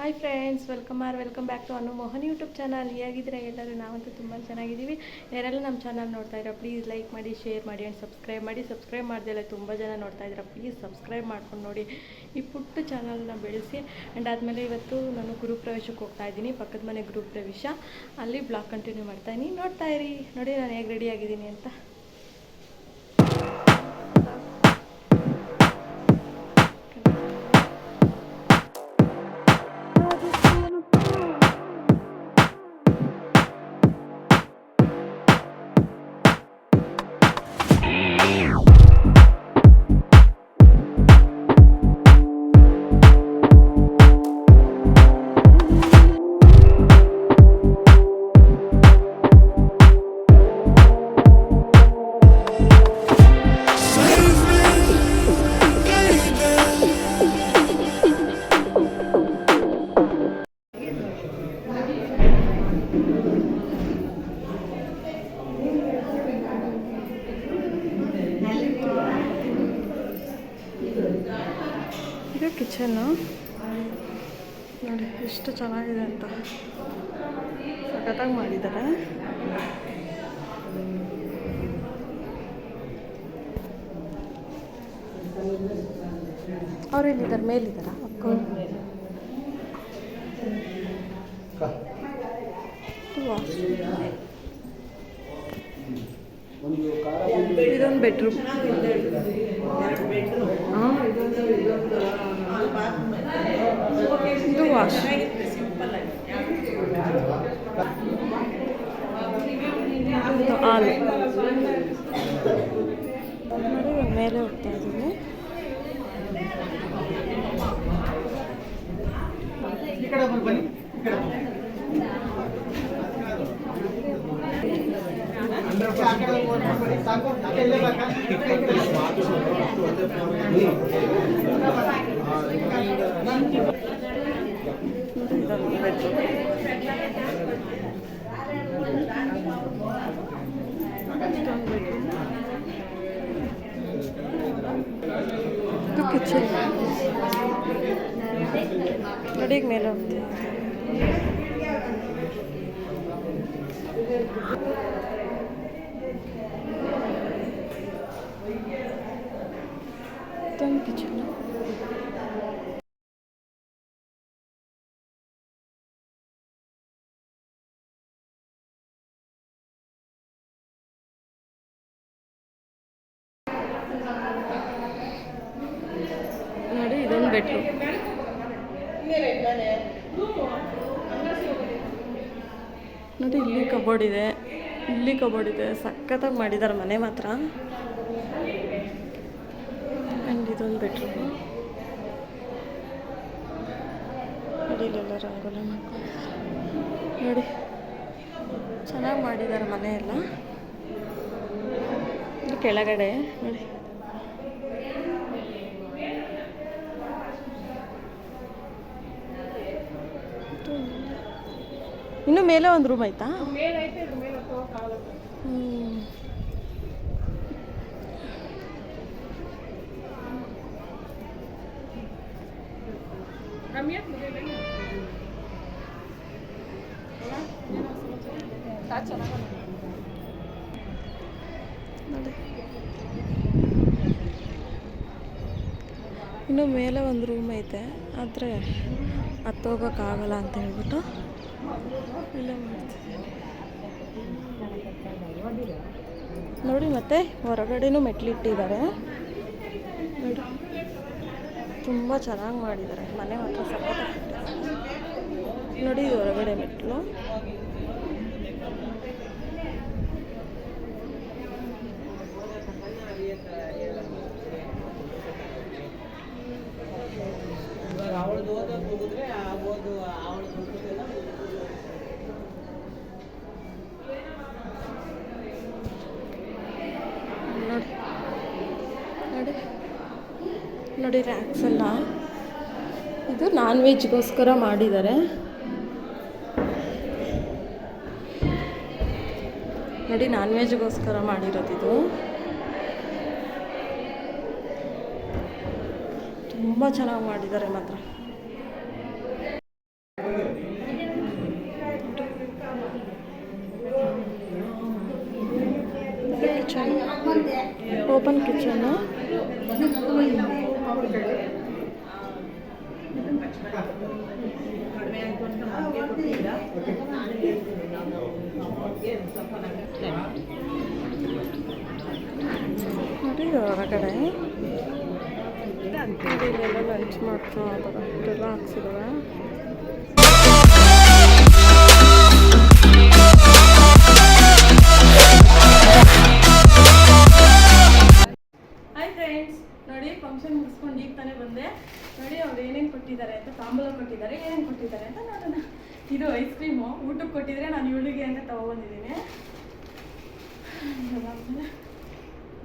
Hi friends welcome are welcome back to Anu Mohan YouTube channel ಹೇಗಿದ್ರೆ ಎಲ್ಲರೂ? ನಾವಂತೂ ತುಂಬ ಚೆನ್ನಾಗಿದ್ದೀವಿ. ಯಾರೆಲ್ಲ ನಮ್ಮ ಚಾನಲ್ ನೋಡ್ತಾ ಇದ್ದೀರಾ ಪ್ಲೀಸ್ ಲೈಕ್ ಮಾಡಿ ಶೇರ್ ಮಾಡಿ ಆ್ಯಂಡ್ ಸಬ್ಸ್ಕ್ರೈಬ್ ಮಾಡಿ. ಸಬ್ಸ್ಕ್ರೈಬ್ ಮಾಡ್ದೆಲ್ಲ ತುಂಬ ಜನ ನೋಡ್ತಾ ಇದ್ದೀರಾ ಪ್ಲೀಸ್ ಸಬ್ಸ್ಕ್ರೈಬ್ ಮಾಡ್ಕೊಂಡು ನೋಡಿ. ಈ ಪುಟ್ಟ ಚಾನಲ್ನ ಬೆಳೆಸಿ. ಆ್ಯಂಡ್ ಆದಮೇಲೆ ಇವತ್ತು ನಾನು ಗುರು ಪ್ರವೇಶಕ್ಕೆ ಹೋಗ್ತಾ ಇದ್ದೀನಿ, ಪಕ್ಕದ ಮನೆ ಗ್ರೂಪ್ ಪ್ರವೇಶ. ಅಲ್ಲಿ ಬ್ಲಾಗ್ ಕಂಟಿನ್ಯೂ ಮಾಡ್ತಾ ಇದ್ದೀನಿ. ನೋಡ್ತಾ ಇರಿ. ನೋಡಿ ನಾನು ಹೇಗೆ ರೆಡಿ ಆಗಿದ್ದೀನಿ ಅಂತ. ಎಷ್ಟು ಚೆನ್ನಾಗಿದೆ ಅಂತ ಸಖತ್ತಾಗಿ ಮಾಡಿದ್ದಾರೆ. ಅವ್ರು ಎಲ್ಲಿದ್ದಾರೆ? ಮೇಲಿದ್ದಾರಾ? ಅಕ್ಕ. ಇದೊಂದು ಬೆಡ್ರೂಮ್ ಇದು ವಾಶ್ ಇದು ಹಾಲು ನೋಡಿ ಇವಾಗ ಮೇಲೆ ಹೋಗ್ತಾ ಇದ್ದೀವಿ ನೋಡಿ ಇದೊಂದು ಬೆಡ್ರೂಮ್ ಇದೊಂದು ಬೆಡ್ರೂಮ್ ಇದು ಕಿಚನ್ ನೋಡಿ ಈಗ ಮೇಲೆ ಹೋಗ್ತೀವಿ ಇದೊಂದು ಕಿಚನ್ ನೋಡಿ ಇದೊಂದು ಬೆಡ್ರೂಮ್ ನೋಡಿ, ಇಲ್ಲಿ ಕಬೋರ್ಡ್ ಇದೆ. ಇಲ್ಲಿ ಕಬೋರ್ಡ್ ಇದೆ. ಸಖತ್ತಾಗಿ ಮಾಡಿದ್ದಾರೆ ಮನೆ ಮಾತ್ರ. ಆ್ಯಂಡ್ ಇದೊಂದು ಬೆಡ್ರೂಮ್ ನೋಡಿ, ಇಲ್ಲೆಲ್ಲ ರಂಗೋಲಿ ಮಾಡ್ಕೊಂಡಿದ್ದಾರೆ. ನೋಡಿ, ಚೆನ್ನಾಗಿ ಮಾಡಿದ್ದಾರೆ ಮನೆ ಎಲ್ಲ. ಇದು ಕೆಳಗಡೆ, ನೋಡಿ. ಇನ್ನು ಮೇಲೆ ಒಂದು ರೂಮ್ ಆಯ್ತಾ. ಇನ್ನು ಮೇಲೆ ಒಂದು ರೂಮ್ ಐತೆ. ಆದರೆ ಹತ್ತೋಗೋಕ್ಕಾಗಲ್ಲ ಅಂತ ಹೇಳ್ಬಿಟ್ಟು ನೋಡಿ ಮತ್ತೆ ಹೊರಗಡೆನೂ ಮೆಟ್ಲಿಟ್ಟಿದ್ದಾರೆ. ನೋಡಿ, ತುಂಬ ಚೆನ್ನಾಗಿ ಮಾಡಿದ್ದಾರೆ. ಮನೆ ಮಾತ್ರ ಸಪೋರ್ಟ್ ನೋಡಿ ಹೊರಗಡೆ ಮೆಟ್ಲು. ನೋಡಿ ರ್ಯಾಕ್ಸ್ ಎಲ್ಲ ಇದು ನಾನ್ ವೆಜ್ಗೋಸ್ಕರ ಮಾಡಿದ್ದಾರೆ. ನೋಡಿ ನಾನ್ ವೆಜ್ಗೋಸ್ಕರ ಮಾಡಿರೋದಿದು ತುಂಬ ಚೆನ್ನಾಗಿ ಮಾಡಿದ್ದಾರೆ ಮಾತ್ರ. ಓಪನ್ ಕಿಚನ್ ಕಿಚನ್ನು ಕಡಿಮೆ ಆಯ್ತು ಅಂತ ನಮಗೆ ಕೊಟ್ಟಿಲ್ಲ ಏನು ಸ್ವಲ್ಪ ನೋಡಿ ಹೊರಗಡೆ ಇಲ್ಲೆಲ್ಲ ಲಂಚ್ ಮಾಡ್ತಾ ಇದ್ದಾರೆ ಇದೆಲ್ಲ ಹಾಕ್ಸಿದ್ದಾರೆ ಫಂಕ್ಷನ್ ಮುಗಿಸ್ಕೊಂಡು ಈಗ ತಾನೇ ಬಂದೆ. ನೋಡಿ ಅವ್ರು ಏನೇನು ಕೊಟ್ಟಿದ್ದಾರೆ ಅಂತ, ತಾಂಬೂಲ ಕೊಟ್ಟಿದ್ದಾರೆ, ಏನೇನು ಕೊಟ್ಟಿದ್ದಾರೆ ಅಂತ ನಾನು ಇದು ಐಸ್ ಕ್ರೀಮು ಊಟಕ್ಕೆ ಕೊಟ್ಟಿದ್ರೆ ನಾನು ಇವಳಿಗೆ ಅಂತ ತೊಗೊಬಂದಿದ್ದೀನಿ.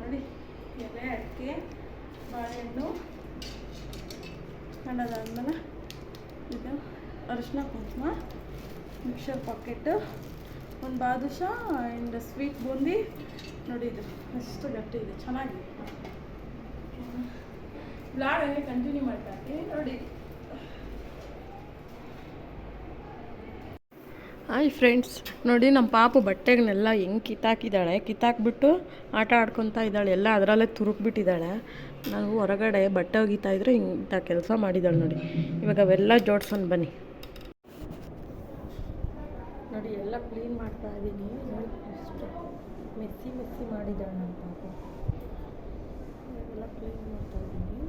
ನೋಡಿ, ಎಲೆ, ಅಡಿಕೆ, ಬಾಳೆಹಣ್ಣು. and ಅದಾದ್ಮೇಲೆ ಇದು ಅರಿಶಿನ ಕುಂಕುಮ, ಮಿಕ್ಸರ್ ಪಾಕೆಟು, ಒಂದು ಬಾದುಷಾ ಆ್ಯಂಡ್ ಸ್ವೀಟ್ ಬೂಂದಿ. ನೋಡಿ ಇದು ಅಷ್ಟು ಗಟ್ಟಿ ಇದೆ ಚೆನ್ನಾಗಿದೆ. ಬ್ಲಾಡ್ ಹಂಗೆ ಕಂಟಿನ್ಯೂ ಮಾಡ್ತಾ ನೋಡಿ. ಹಾಯ್ ಫ್ರೆಂಡ್ಸ್ ನೋಡಿ ನಮ್ಮ ಪಾಪು ಬಟ್ಟೆಗಳನ್ನೆಲ್ಲ ಹೆಂಗೆ ಕಿತ್ತಾಕಿದ್ದಾಳೆ ಕಿತ್ತಾಕ್ಬಿಟ್ಟು ಆಟ ಆಡ್ಕೊತಾ ಇದ್ದಾಳೆ. ಎಲ್ಲ ಅದರಲ್ಲೇ ತುರುಕ್ಬಿಟ್ಟಿದ್ದಾಳೆ. ನಾವು ಹೊರಗಡೆ ಬಟ್ಟೆ ಒಗಿತಾ ಇದ್ರೆ ಇಂಥ ಕೆಲಸ ಮಾಡಿದ್ದಾಳೆ ನೋಡಿ. ಇವಾಗ ಅವೆಲ್ಲ ಜೋಡ್ಸೋಣ ಬನ್ನಿ. ನೋಡಿ, ಎಲ್ಲ ಕ್ಲೀನ್ ಮಾಡ್ತಾ ಇದ್ದೀನಿ. ಮೆಸ್ಸಿ ಮೆಸ್ಸಿ ಮಾಡಿದ್ದಾಳೆ ನಮ್ಮ ಪಾಪು. ಎಲ್ಲ ಕ್ಲೀನ್ ಮಾಡ್ತಾ ಇದ್ದೀನಿ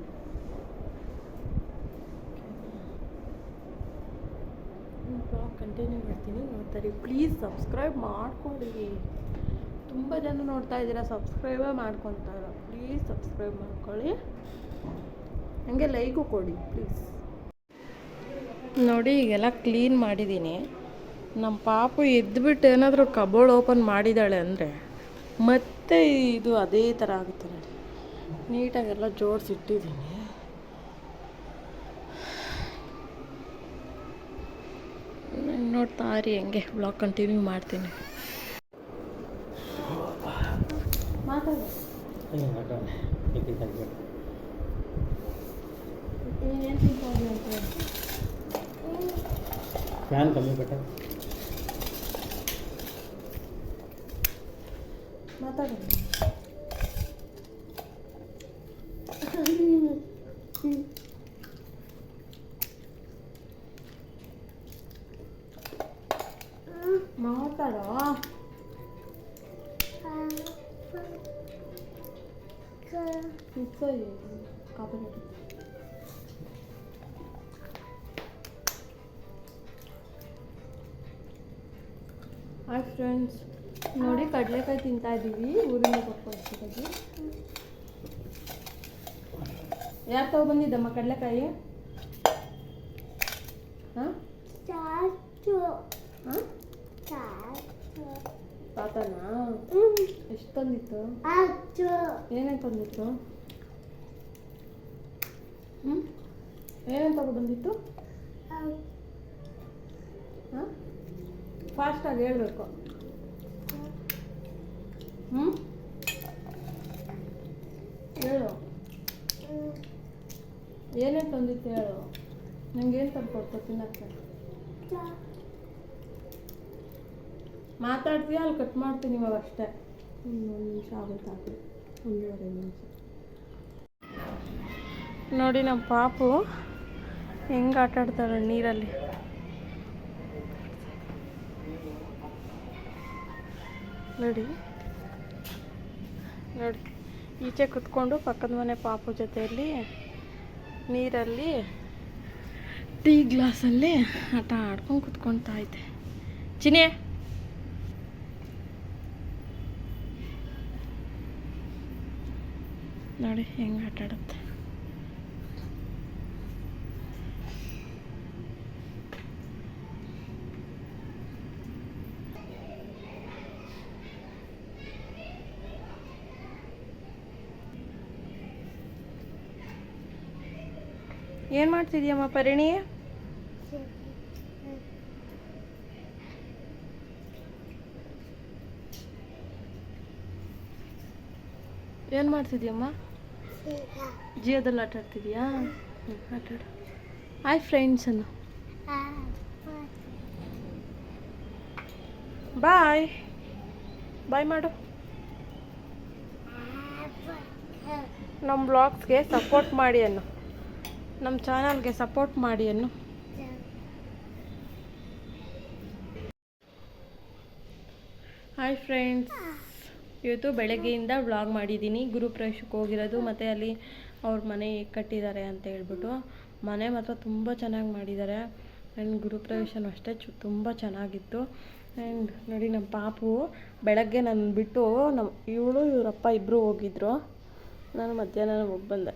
ಬ್ಲಾಗ್ ಕಂಟಿನ್ಯೂ ಮಾಡ್ತೀನಿ. ನೋಡ್ತಾರೆ ಪ್ಲೀಸ್ ಸಬ್ಸ್ಕ್ರೈಬ್ ಮಾಡ್ಕೊಳ್ಳಿ ತುಂಬ ಜನ ನೋಡ್ತಾ ಇದ್ದೀರಾ ಸಬ್ಸ್ಕ್ರೈಬೇ ಮಾಡ್ಕೊತಾರ ಪ್ಲೀಸ್ ಸಬ್ಸ್ಕ್ರೈಬ್ ಮಾಡ್ಕೊಳ್ಳಿ. ಹಂಗೆ ಲೈಕು ಕೊಡಿ ಪ್ಲೀಸ್ ನೋಡಿ, ಈಗೆಲ್ಲ ಕ್ಲೀನ್ ಮಾಡಿದ್ದೀನಿ. ನಮ್ಮ ಪಾಪು ಎದ್ದುಬಿಟ್ಟು ಏನಾದರೂ ಕಬೋರ್ಡ್ ಓಪನ್ ಮಾಡಿದ್ದಾಳೆ ಅಂದರೆ ಮತ್ತೆ ಇದು ಅದೇ ಥರ ಆಗುತ್ತೆ ನೋಡಿ. ನೀಟಾಗೆಲ್ಲ ಜೋಡಿಸಿಟ್ಟಿದ್ದೀನಿ ನೋಡ್ತಾ ಇರಿ ಹೆಂಗೆ ಬ್ಲಾಗ್ ಕಂಟಿನ್ಯೂ ಮಾಡ್ತೀನಿ. ಮಾತಾಡು ಏನು ತಿಂತಾರೆ ಅಂತ ಫ್ಯಾನ್ ಕಮ್ಮಿ ಕಟ್ಟ ಮಾತಾಡು. ಹಾಯ್ ಫ್ರೆಂಡ್ಸ್ ನೋಡಿ ಕಡಲೆಕಾಯಿ ತಿಂತಾ ಇದ್ದೀವಿ ಊರಿಂದ ಕೊಟ್ಕೊಳ್ತೀವಿ ಯಾರು ತಗೊಬಂದಿದ್ದಮ್ಮ ಕಡಲೆಕಾಯಿ? ಹಾಂ? ಹಾಂ? ತಾತನಾ? ಎಷ್ಟು ತಂದಿತ್ತು? ಏನೇನು ತಂದಿತ್ತು? ಹ್ಞೂ ಏನೇನು ತಗೊಬಂದಿತ್ತು ಹಾಂ? ಫಾಸ್ಟಾಗಿ ಹೇಳಬೇಕು. ಹ್ಞೂ ಹೇಳು. ಏನೇನು ತಂದಿತ್ತು ಹೇಳು. ನಂಗೇನು ತಂದ್ಕೊಡ್ತು ತಿನ್ನಕ್ಕೆ. ಮಾತಾಡ್ತೀಯ? ಅಲ್ಲಿ ಕಟ್ ಮಾಡ್ತೀನಿ ಇವಾಗ ಅಷ್ಟೇ. ಒಂದು ನಿಮಿಷ ಆಗುತ್ತೆ ಒಂದೂವರೆ ನಿಮಿಷ. ನೋಡಿ ನಮ್ಮ ಪಾಪು ಹೆಂಗೆ ಆಟಾಡ್ತಾರೆ ನೀರಲ್ಲಿ. ನೋಡಿ. ನೋಡಿ. ಈಚೆ ಕುತ್ಕೊಂಡು ಪಕ್ಕದ ಮನೆ ಪಾಪು ಜೊತೆಯಲ್ಲಿ ನೀರಲ್ಲಿ ಟೀ ಗ್ಲಾಸಲ್ಲಿ ಆಟ ಆಡ್ಕೊಂಡು ಕುತ್ಕೊಳ್ತಾ ಐತೆ ಚಿನಿ ನೋಡಿ ಹೆಂಗೆ ಆಟ ಆಡುತ್ತೆ. ಏನು ಮಾಡ್ತಿದ್ಯಮ್ಮ ಪರಿಣಿ? ಏನು ಮಾಡ್ತಿದ್ಯಮ್ಮ? ಜಿಯೋದಲ್ಲಿ ಆಟ ಆಡ್ತಿದ್ಯಾ ಆಟ ಆಡು ಆಯ್ ಫ್ರೆಂಡ್ಸ್ ಅನ್ನು. ಬಾಯ್ ಬಾಯ್ ಮಾಡು. ನಮ್ಮ ಬ್ಲಾಗ್ಸ್ಗೆ ಸಪೋರ್ಟ್ ಮಾಡಿ ಅನ್ನು. ನಮ್ಮ ಚಾನಲ್ಗೆ ಸಪೋರ್ಟ್ ಮಾಡಿ ಅನ್ನು. ಹಾಯ್ ಫ್ರೆಂಡ್ಸ್ ಇವತ್ತು ಬೆಳಗ್ಗೆಯಿಂದ ವ್ಲಾಗ್ ಮಾಡಿದ್ದೀನಿ. ಗುರುಪ್ರವೇಶಕ್ಕೆ ಹೋಗಿರೋದು, ಮತ್ತು ಅಲ್ಲಿ ಅವ್ರ ಮನೆ ಕಟ್ಟಿದ್ದಾರೆ ಅಂತ ಹೇಳ್ಬಿಟ್ಟು. ಮನೆ ಮಾತ್ರ ತುಂಬ ಚೆನ್ನಾಗಿ ಮಾಡಿದ್ದಾರೆ. ಆ್ಯಂಡ್ ಗುರುಪ್ರವೇಶನೂ ಅಷ್ಟೇ ಚು, ತುಂಬ ಚೆನ್ನಾಗಿತ್ತು. ಆ್ಯಂಡ್ ನೋಡಿ ನಮ್ಮ ಪಾಪು, ಬೆಳಗ್ಗೆ ನಾನು ಬಿಟ್ಟು ನಮ್ಮ ಇವಳು, ಇವರಪ್ಪ ಇಬ್ಬರು ಹೋಗಿದ್ರು. ನಾನು ಮಧ್ಯಾಹ್ನ ಹೋಗಿ ಬಂದೆ.